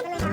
Hello.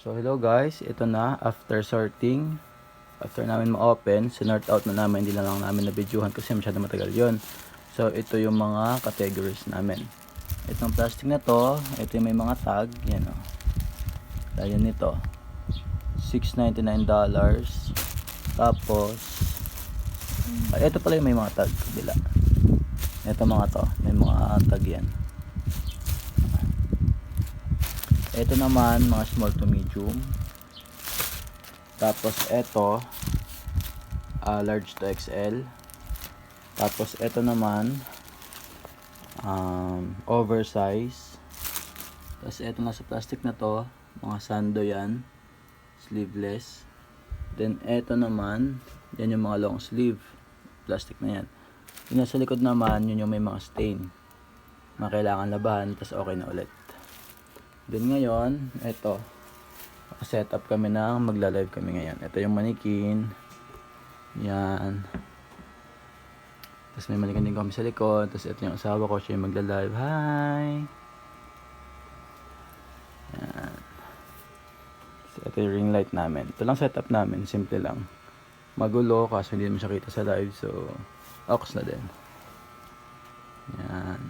So hello guys, ito na after sorting. After namin ma-open, sinort out na namin, hindi na lang namin na-videohan kasi masyado matagal yon So ito yung mga categories namin. Itong plastic na to, ito yung may mga tag, yan o. Ayan nito. $6.99 Tapos, ay, ito pala yung may mga tag, kabila. Ito mga to, may mga tag yan. Ito naman, mga small to medium. Tapos ito, ah, large to XL. Tapos ito naman, um, oversize. Tapos ito na sa plastic na to, mga sando yan. Sleeveless. Then ito naman, yan yung mga long sleeve. Plastic na yan. Yung nasa likod naman, yun yung may mga stain. Mga kailangan labahan, tapos okay na ulit. Then ngayon, ito. Set up kami ng magla-live kami ngayon. Ito yung manikin. Yan. Tapos may manikin din kami sa likod. Tapos ito yung asawa ko, siya yung magla-live. Hi! Yan. So, ito yung ring light namin. Ito lang setup namin. Simple lang. Magulo kasi hindi mo siya kita sa live. So, aux na din. Yan.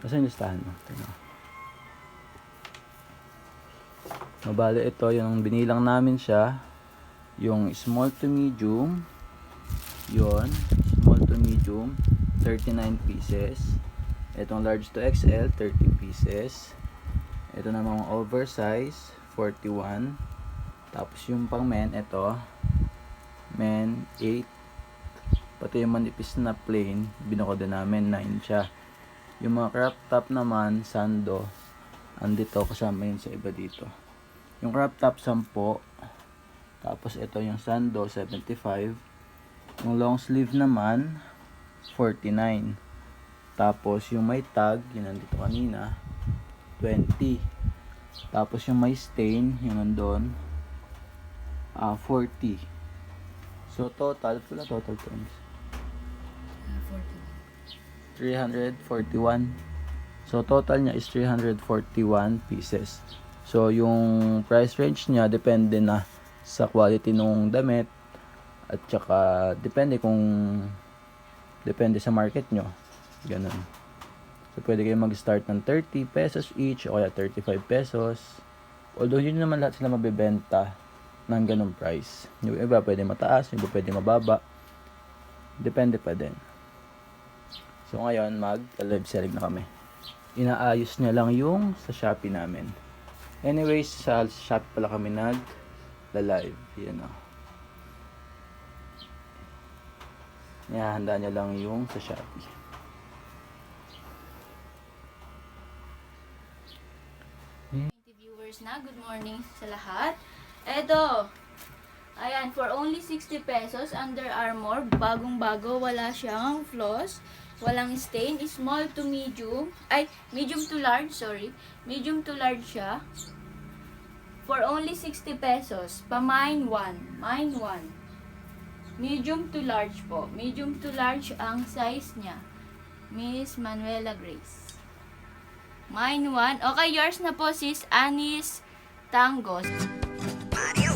Yung listahan mo. Tingnan. Mabali ito, yung binilang namin siya. Yung small to medium. yon Small to medium. 39 pieces. Itong large to XL, 30 pieces. Ito namang oversize, 41. Tapos yung pang men, ito. Men, 8. Pati yung manipis na plain, binukod din namin, 9 siya. Yung mga crop top naman, sando, andito kasama yun sa iba dito. Yung crop top, 10. Tapos ito yung sando, 75. Yung long sleeve naman, 49. Tapos yung may tag, yun nandito kanina, 20. Tapos yung may stain, yung nandun, ah 40. So total, pula total terms. 341. So total niya is 341 pieces. So yung price range niya depende na sa quality nung damit at saka depende kung depende sa market nyo. Ganun. So pwede kayo mag-start ng 30 pesos each o kaya 35 pesos. Although, yun naman lahat sila mabebenta ng ganong price. Yung iba pwede mataas, yung iba pwede mababa. Depende pa din. So, ngayon, mag-live selling na kami. Inaayos niya lang yung sa Shopee namin. Anyways, sa Shopee pala kami nag-live. Yan o. Nihahanda niya lang yung sa Shopee. viewers na. Good morning sa lahat. Eto, ayan, for only 60 pesos, Under Armour, bagong-bago, wala siyang flaws, walang stain, small to medium, ay, medium to large, sorry, medium to large siya. For only 60 pesos, pa mine 1, mine 1. Medium to large po, medium to large ang size niya. Miss Manuela Grace. Mine one. Okay, yours na po, sis. Anis Tangos. ito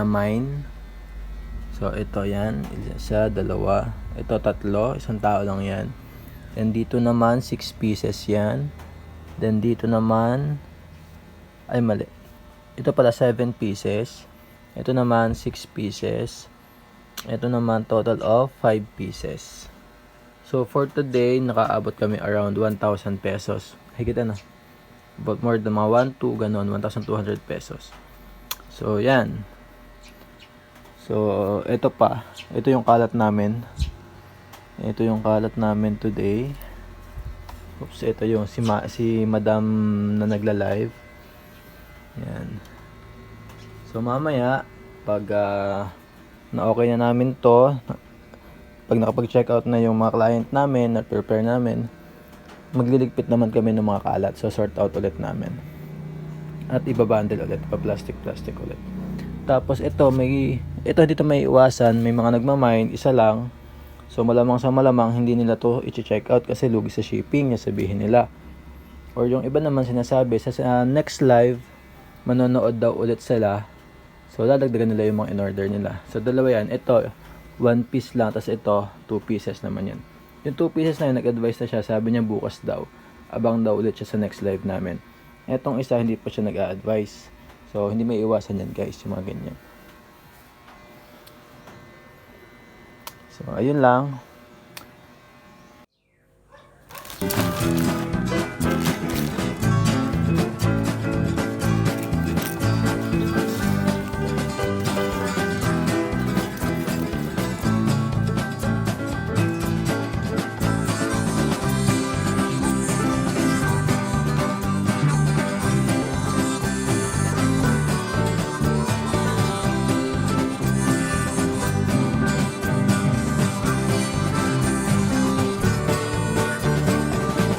mga na-mine. So, ito yan. Isa, dalawa. Ito, tatlo. Isang tao lang yan. Then, dito naman, 6 pieces yan. Then, dito naman, ay mali. Ito pala, 7 pieces. Ito naman, 6 pieces. Ito naman, total of 5 pieces. So, for today, nakaabot kami around 1,000 pesos. Higit na. About more than mga 1, 2, ganon. 1,200 pesos. So, yan. So, ito pa. Ito yung kalat namin. Ito yung kalat namin today. Oops, ito yung si, ma- si madam na nagla-live. Yan. So, mamaya, pag ah, na okay na namin to, pag nakapag-check out na yung mga client namin, na prepare namin, magliligpit naman kami ng mga kalat. So, sort out ulit namin. At ibabundle ulit, pa-plastic-plastic ulit. Tapos, ito, may, ito dito may iwasan, may mga nagmamind, isa lang. So, malamang sa malamang, hindi nila to i-check out kasi lugi sa shipping, niya sabihin nila. Or yung iba naman sinasabi, sa sa next live, manonood daw ulit sila. So, dadagdagan nila yung mga in-order nila. So, dalawa yan. Ito, one piece lang. Tapos ito, two pieces naman yan. Yung two pieces na yun, nag-advise na siya. Sabi niya bukas daw. Abang daw ulit siya sa next live namin. Etong isa, hindi pa siya nag-a-advise. So, hindi may iwasan yan guys, yung mga ganyan. So, ayun lang.